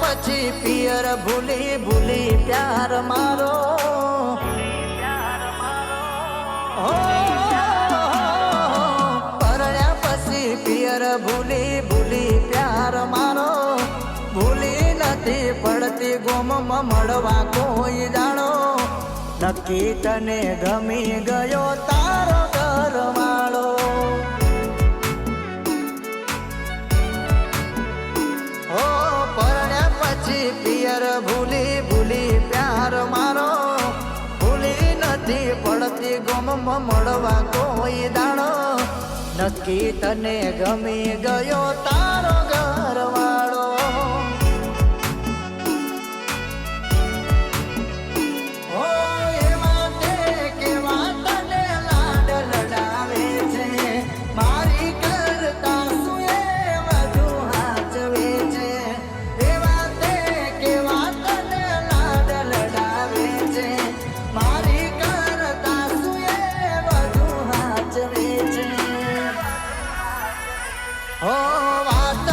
પછી પિયર ભૂલી ભૂલી પ્યાર મારો નથી પડતી ગોમમાં મળવા કોઈ જાણો? નક્કી તને ગમી ગયો તારો ઘરવાળો. હો, પરણ્યા પછી પિયર ભૂલી ભૂલી પ્યાર મારો. ભૂલી નથી પડતી ગમમાં મળવા કોઈ દાણો નક્કી તને ગમી ગયો તારો ઘરવાળો. હો, વાત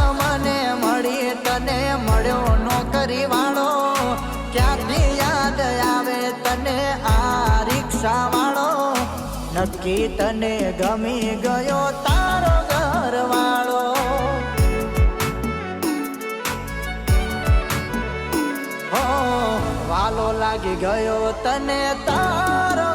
મળી, તને મળ્યો નોકરી વાળો. યાદ આવે તને આ રિક્ષા નક્કી તને ગમી ગયો તારો ઘરવાળો. હો, વાલો લાગી ગયો તને તારો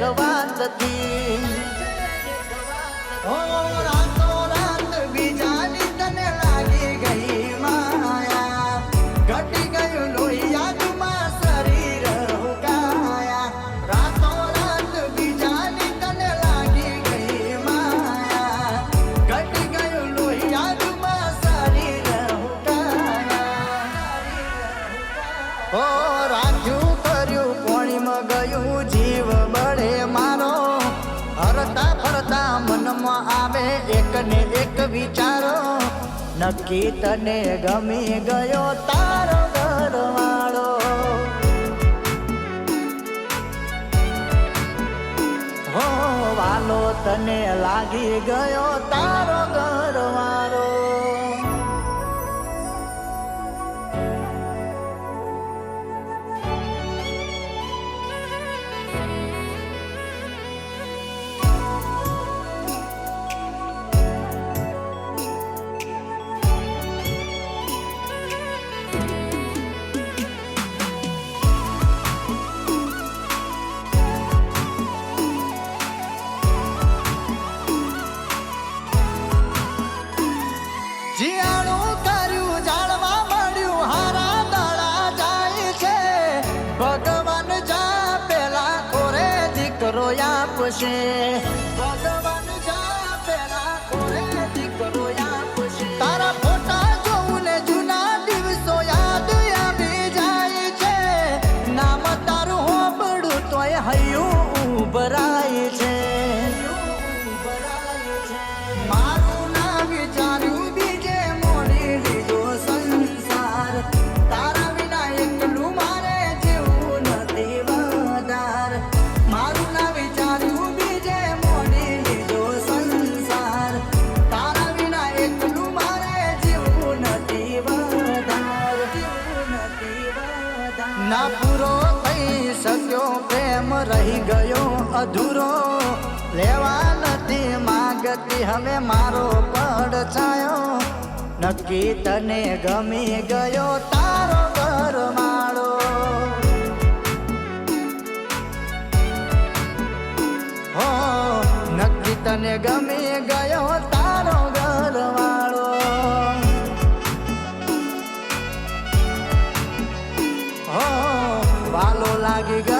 એક વાતથી એક એક વિચારો, નક્કી તને ગમી ગયો તારો ઘરવાળો. હો, વાલો તને લાગી ગયો તારો ઘરવાળો. જીયાણું કર્યું જાણવા મળ્યું, હારા જાય છે. ભગવાન જા પેલા ખોરે દીકરો આપશે. ભગવાન જા પેલા ખોરે દીકરો આપશે. તારા ફોટા જોઉં ને જૂના દિવસો યાદ જાય છે. નામ તારું હોબડું તોય હૈયું અધૂરો લેવા નથી માગતી. હવે મારો પડ છાયો. નક્કી તને ગમી ગયો તારો ઘર માળો. હો, નક્કી તને ગમી ગયો તારો ઘરવાળો હો, વાલો લાગી ગયો